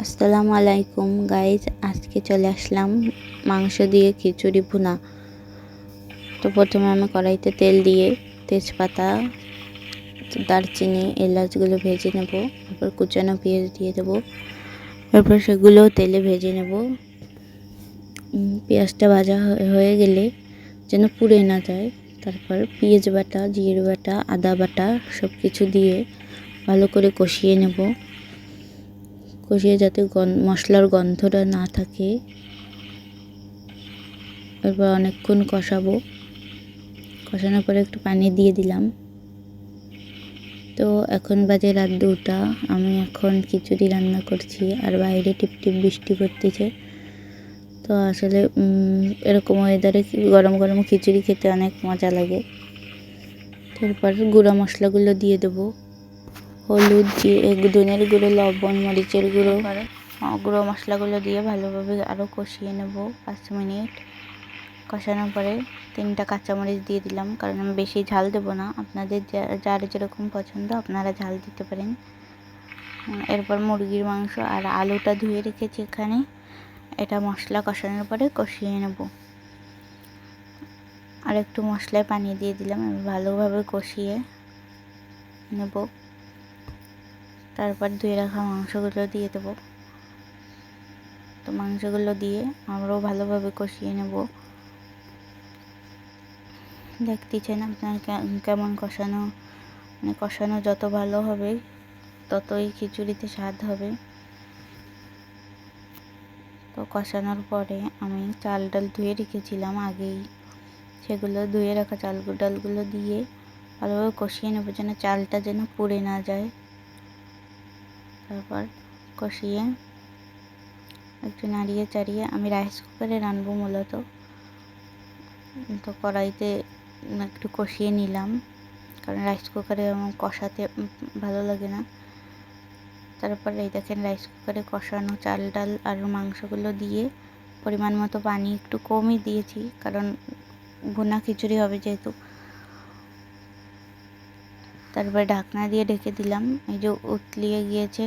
আসসালামু আলাইকুম গাইজ আজকে চলে আসলাম মাংস দিয়ে খিচুড়ি ভুনা। তো প্রথমে আমি কড়াইতে তেল দিয়ে তেজপাতা, দারচিনি, এলাচগুলো ভেজে নেব। তারপর কুচানো পেঁয়াজ দিয়ে দেবো। তারপর সেগুলো তেলে ভেজে নেব। পেঁয়াজটা ভাজা হয়ে- গেলে যেন পুড়ে না যায়। তারপর পেঁয়াজ বাটা, জিরে বাটা, আদা বাটা সব কিছু দিয়ে ভালো করে কষিয়ে নেব। কষিয়ে যাতে মশলার গন্ধটা না থাকে। এরপর অনেকক্ষণ কষাবো। কষানোর পরে একটু পানি দিয়ে দিলাম। তো এখন বাজে রাত দুটা। আমি এখন খিচুড়ি রান্না করছি, আর বাইরে টিপ টিপ বৃষ্টি পড়তেছে। তো আসলে এরকম ওয়েদারে গরম গরম খিচুড়ি খেতে অনেক মজা লাগে। তারপর গুঁড়া মশলাগুলো দিয়ে দেবো। হলুদ দিয়ে ধনের গুঁড়ো, লবণ, মরিচের গুঁড়ো। গুঁড়ো মশলাগুলো দিয়ে ভালোভাবে আরও কষিয়ে নেব পাঁচ মিনিট। কষানোর পরে তিনটা কাঁচামরিচ দিয়ে দিলাম, কারণ আমি বেশি ঝাল দেবো না। আপনাদের যা- যার যেরকম পছন্দ আপনারা ঝাল দিতে পারেন। এরপর মুরগির মাংস আর আলুটা ধুয়ে রেখেছি এখানে। এটা মশলা কষানোর পরে কষিয়ে নেব। আর একটু মশলায় পানি দিয়ে দিলাম ভালোভাবে কষিয়ে নেব। তারপর ধুয়ে রাখা মাংসগুলো দিয়ে দেবো। তো মাংসগুলো দিয়ে আমরাও ভালোভাবে কষিয়ে নেব। দেখতেছেন আপনার কেমন কষানো মানে কষানো যত ভালো হবে, ততই খিচুড়িতে স্বাদ হবে। তো কষানোর পরে আমি চাল ডাল ধুয়ে রেখেছিলাম আগেই। সেগুলো ধুয়ে রাখা চাল ডালগুলো দিয়ে ভালোভাবে কষিয়ে নেব যেন চালটা যেন পুড়ে না যায়। তারপর কষিয়ে একটু নাড়িয়ে চাড়িয়ে আমি রাইস কুকারে রানবো মূলত। তো কড়াইতে একটু কষিয়ে নিলাম, কারণ রাইস কুকারে আমার কষাতে ভালো লাগে না। তারপর এই দেখেন রাইস কুকারে কষানো চাল, ডাল আর মাংসগুলো দিয়ে পরিমাণ মতো পানি একটু কমই দিয়েছি, কারণ ভুনা খিচুড়ি হবে যেহেতু। তারপরে ঢাকনা দিয়ে ঢেকে দিলাম। এই যে উতলিয়ে গিয়েছে।